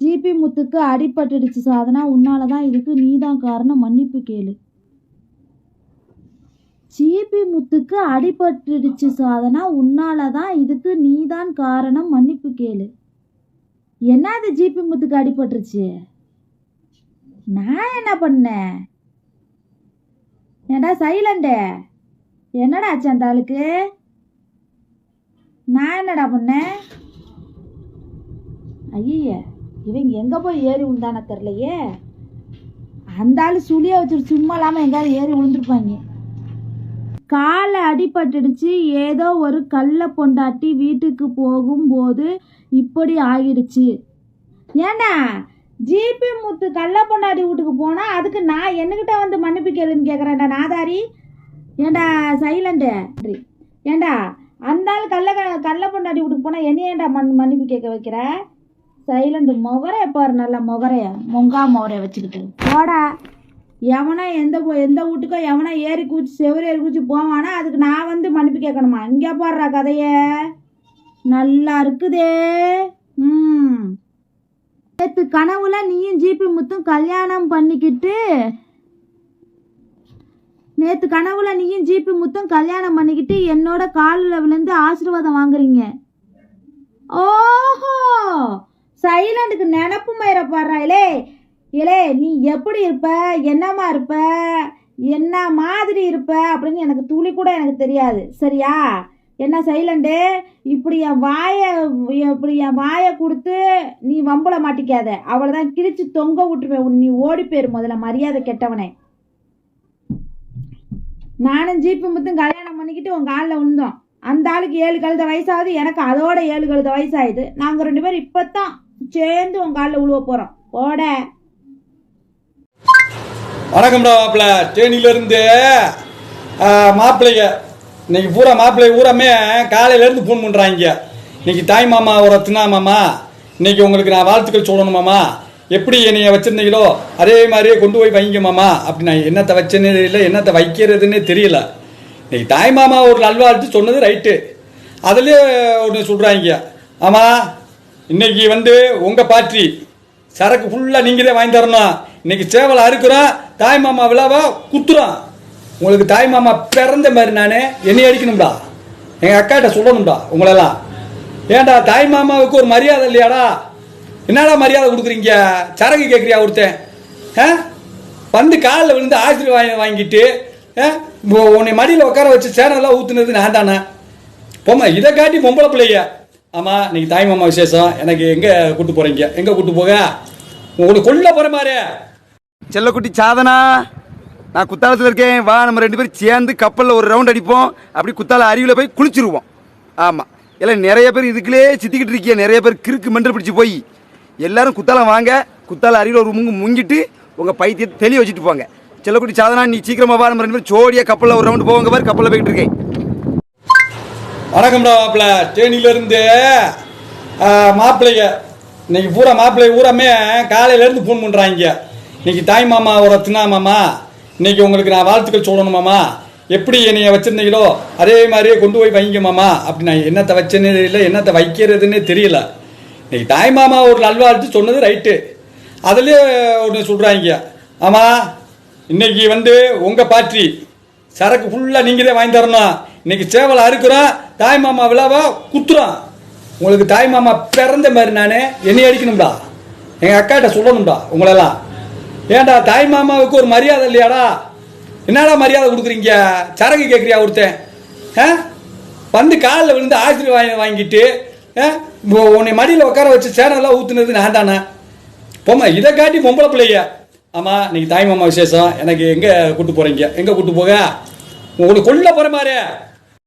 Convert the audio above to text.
GB முத்துக்கு அடிபட்டுடுச்சு சாதனா. உன்னால தான் இதுக்கு நீதான் காரணம். மன்னிப்பு கேளு. ஜிபி முத்துக்கு அடிபட்டுடுச்சு சாதனா. உன்னால தான் இதுக்கு நீதான் காரணம். மன்னிப்பு கேளு. என்னது ஜிபி முத்துக்கு அடிபட்டுருச்சு? நான் என்ன பண்ணேன் ஏடா சைலண்டு என்னடா ஆச்சு அந்த ஆளுக்கு? நான் என்னடா பண்ணேன் ஐய இவங்க எங்கே போய் ஏறி உண்டான தெரிலையே அந்த ஆள் சுழியை வச்சுட்டு சும்மா இல்லாமல் எங்கேயாவது ஏறி விழுந்துருப்பாங்க காலை அடிபட்டுடுச்சு. ஏதோ ஒரு கல்லை பொண்டாட்டி வீட்டுக்கு போகும்போது இப்படி ஆகிடுச்சு ஏண்டா? ஜிபி முத்து கள்ள பொண்டாட்டி வீட்டுக்கு போனால் அதுக்கு நான் என்கிட்ட வந்து மன்னிப்பு கேளுன்னு கேட்குறேன்டா நாதாரி. ஏண்டா சைலண்டு ஏண்டா அந்த ஆள் கள்ள கள்ள பொண்டாட்டி வீட்டுக்கு போனால் என்ன ஏன்டா மன் மன்னிப்பு கேட்க வைக்கிற? சைலண்ட் முகரைய பாரு நல்லா முகரைய மொங்கா முகரைய வச்சுக்கிட்டு. போடா. எவனா எந்த எந்த வீட்டுக்கோ எவனா ஏறி குச்சி செவரு ஏறி குச்சி போவானா அதுக்கு நான் வந்து மன்னிப்பு கேட்கணுமா? இங்கே பாடுறா கதைய. நல்லா இருக்குதே. ம். நேற்று கனவுல நீயும் ஜிபி முத்தும் கல்யாணம் பண்ணிக்கிட்டு நேற்று கனவுல நீயும் ஜிபி முத்தும் கல்யாணம் பண்ணிக்கிட்டு என்னோட காலில் விழுந்து ஆசீர்வாதம் வாங்குறீங்க. ஓஹோ! சைலண்டுக்கு நினப்பு மயிர பாடுறாயிலே இலே. நீ எப்படி இருப்ப? என்னமா இருப்ப? என்ன மாதிரி இருப்ப? அப்படின்னு எனக்கு துளி கூட எனக்கு தெரியாது. சரியா? என்ன சைலண்டு? இப்படி என் வாயை இப்படி என் வாயை கொடுத்து நீ வம்பள மாட்டிக்காத. அவளை தான் கிழிச்சு தொங்க விட்டுருவேன். உன் நீ ஓடி போயிரு முதல்ல மரியாதை கெட்டவனே. நானும் ஜீப்பு முத்தும் கல்யாணம் பண்ணிக்கிட்டு உன் காலில் விழுந்தோம் அந்த ஆளுக்கு ஏழு கழுத வயசாகுது எனக்கு அதோட ஏழு கழுத வயசாகுது நாங்கள் ரெண்டு பேரும் இப்போ தான் சேர்ந்து உன் காலில் உழுவ போகிறோம் ஓட வணக்கம்டா மாப்பிள்ள தேனியிலேருந்து மாப்பிள்ளைங்க இன்னைக்கு பூரா மாப்பிள்ளை பூராமே காலையிலேருந்து ஃபோன் பண்ணுறாங்க இன்னைக்கு தாய் மாமா ஒரு தின்னா மாமா. இன்னைக்கு உங்களுக்கு நான் வாழ்த்துக்கள் சொல்லணுமாமா எப்படி என்னைய வச்சுருந்தீங்களோ அதே மாதிரியே கொண்டு போய் வைங்க மாமா. அப்படி நான் என்னத்தை வச்சேன்னு தெரியல என்னத்தை வைக்கிறதுன்னே தெரியல. இன்னைக்கு தாய் மாமா ஒரு நல்வாழ்த்து சொன்னது ரைட்டு அதுலேயே ஒன்று சொல்கிறாங்க ஆமாம் இன்னைக்கு வந்து உங்கள் பார்ட்டி சரக்கு ஃபுல்லாக நீங்கள் தான் வாங்கி தரணும். இன்னைக்கு சேவலை அறுக்கிறோம் தாய் மாமா விழாவா குத்துறோம். உங்களுக்கு தாய் மாமா பிறந்த மாதிரி நான் என்னை அடிக்கணும்டா. எங்கள் அக்காட்ட சொல்லணும்டா உங்களெல்லாம். ஏன்டா தாய் மாமாவுக்கு ஒரு மரியாதை இல்லையாடா? என்னடா மரியாதை கொடுக்குறீங்க? சரக்கு கேட்குறியா ஒருத்தன்? ஆ? வந்து காலில் விழுந்து ஆசீர்வாதம் வாங்கிட்டு உன்னை மடியில் உட்கார வச்சு சேனல்லாம் ஊற்றுனது நான் தானே. பொம்மை இதை காட்டி பொம்பளை பிள்ளைய. ஆமாம் இன்னைக்கு தாய் மாமா விசேஷம். எனக்கு எங்கே கூட்டு போகிறீங்க எங்கே கூட்டு போக? உங்களுக்கு கொள்ள போகிற மாதிரி செல்லக்குட்டி சாதனா நான் குத்தாலத்தில் இருக்கேன். வா நம்ம ரெண்டு பேரும் சேர்ந்து கப்பலில் ஒரு ரவுண்ட் அடிப்போம். அப்படி குத்தால அருவியில் போய் குளிச்சிருவோம். ஆமாம் எல்லாம் நிறைய பேர் இதுக்குள்ளே சித்திக்கிட்டு இருக்கிய நிறைய பேர் கிறுக்கு மெண்டல் பிடிச்சி போய். எல்லாரும் குத்தாலம் வாங்க. குத்தால அருவியில் ஒரு முங்கு முங்கிட்டு உங்கள் பைத்தியத்தை தெளி வச்சுட்டு போங்க. செல்லக்குட்டி சாதனா நீ சீக்கிரமாக வா. நம்ம ரெண்டு பேரும் ஜோடியாக கப்பலில் ஒரு ரவுண்டு போவாங்க பாரு. கப்பலில் போய்கிட்டு இருக்கேன். வணக்கம்டா மாப்பிள்ள தேனியிலேருந்து மாப்பிள்ளைங்க இன்னைக்கு பூரா மாப்பிள்ளை பூராமே காலையிலேருந்து ஃபோன் பண்ணுறாங்க இன்னைக்கு தாய் மாமா ஒரு தின்னா மாமா. இன்னைக்கு உங்களுக்கு நான் வாழ்த்துக்கள் சொல்லணுமாமா எப்படி என்னைய வச்சுருந்தீங்களோ அதே மாதிரியே கொண்டு போய் வைங்க மாமா. அப்படி நான் என்னத்தை வச்சேன்னு தெரியல என்னத்தை வைக்கிறதுன்னே தெரியல. இன்னைக்கு தாய் மாமா ஒரு நல்வாழ்த்து சொன்னது ரைட்டு. அதுலேயே ஒன்று சொல்கிறாங்க ஆமாம் இன்னைக்கு வந்து உங்கள் பாட்டி சரக்கு ஃபுல்லாக நீங்களே வாங்கி தரணும். இன்னைக்கு சேவலை அறுக்கிறோம் தாய் மாமா விழாவா? குத்துறான் உங்களுக்கு தாய் மாமா பிறந்த மாதிரி நான் என்னை அடிக்கணும்டா. எங்கள் அக்காட்ட சொல்லணும்டா உங்களெல்லாம். ஏன்டா தாய் மாமாவுக்கு ஒரு மரியாதை இல்லையாடா? என்னடா மரியாதை கொடுக்குறீங்க? சரக்கு கேட்குறியா ஒருத்தன்? ஆ? வந்து காலில் விழுந்து ஆசிரியர் வாங்கி வாங்கிட்டு உன்னை மடியில் உட்கார வச்சு சேனெல்லாம் ஊற்றுனது நான் தானே. போம்மா இதை காட்டி பொம்பளை பிள்ளைய. ஆமாம் நீங்கள் தாய் மாமா விசேஷம். எனக்கு எங்கே கூப்பிட்டு போகிறீங்க எங்கே கூப்பிட்டு போக? உங்களுக்கு கொள்ள போகிற மாதிரி.